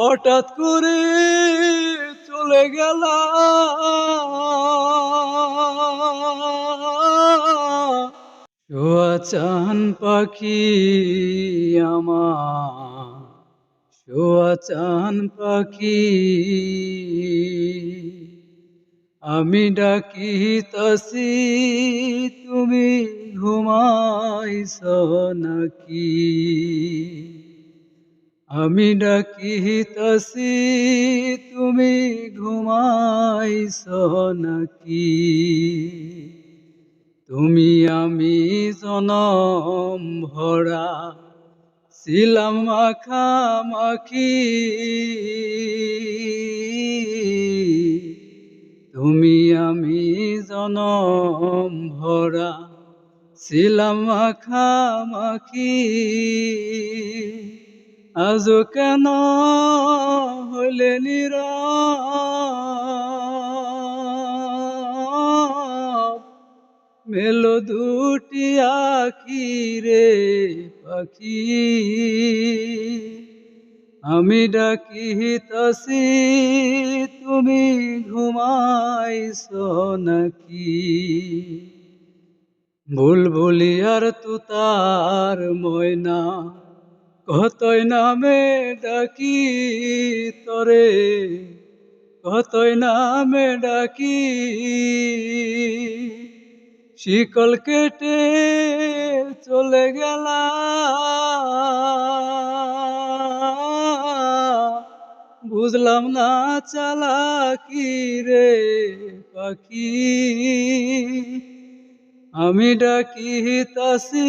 হঠাৎ করে চলে গেল চান পাখি আমার চান পাখি। আমি ডাকি তাসি তুমি ঘুমাইছ নাকি? আমি ডাকি তাসি তুমি ঘুমাইছ নাকি? তুমি আমি জনম ভরা ছিলাম মাখামাখি। তুমি আমি জনম ভরা ছিলাম মাখামাখি। আজ কেন হইলে নিরা মেলো দুটি আখি রে পাখি। আমি ডাকি তাসি তুমি ঘুমাইছ নাকি? বুলবুলি আর তুতার ময়না কতই নামে ডাকি তরে, কতই নামে ডাকি। শিকল কেটে চলে গেলা বুঝলাম না চালা কি রে পাখি। আমি ডাকি তাসি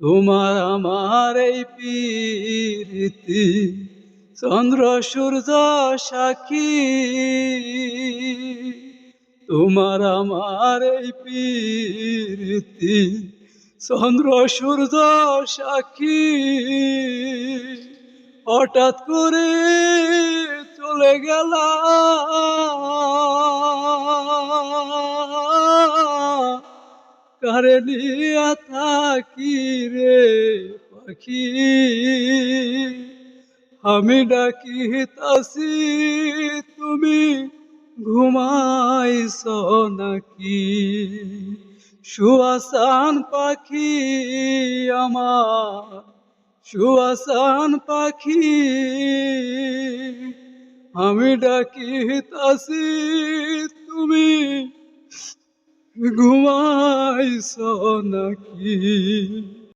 তোমার আমার এই প্রীতি, চন্দ্র, সূর্য, সাক্ষী। তোমার আমার এই প্রীতি, চন্দ্র, সূর্য, সাক্ষী। হঠাৎ করে চলে গেল কারে নিয়া থাকি রে পাখি? আমি ডাকি তাসি তুমি ঘুমাইছ নাকি? সুয়াসান পাখি আমার, সুয়াসান পাখি। আমি ডাকি তাসি তুমি ঘুমাইছ নাকি?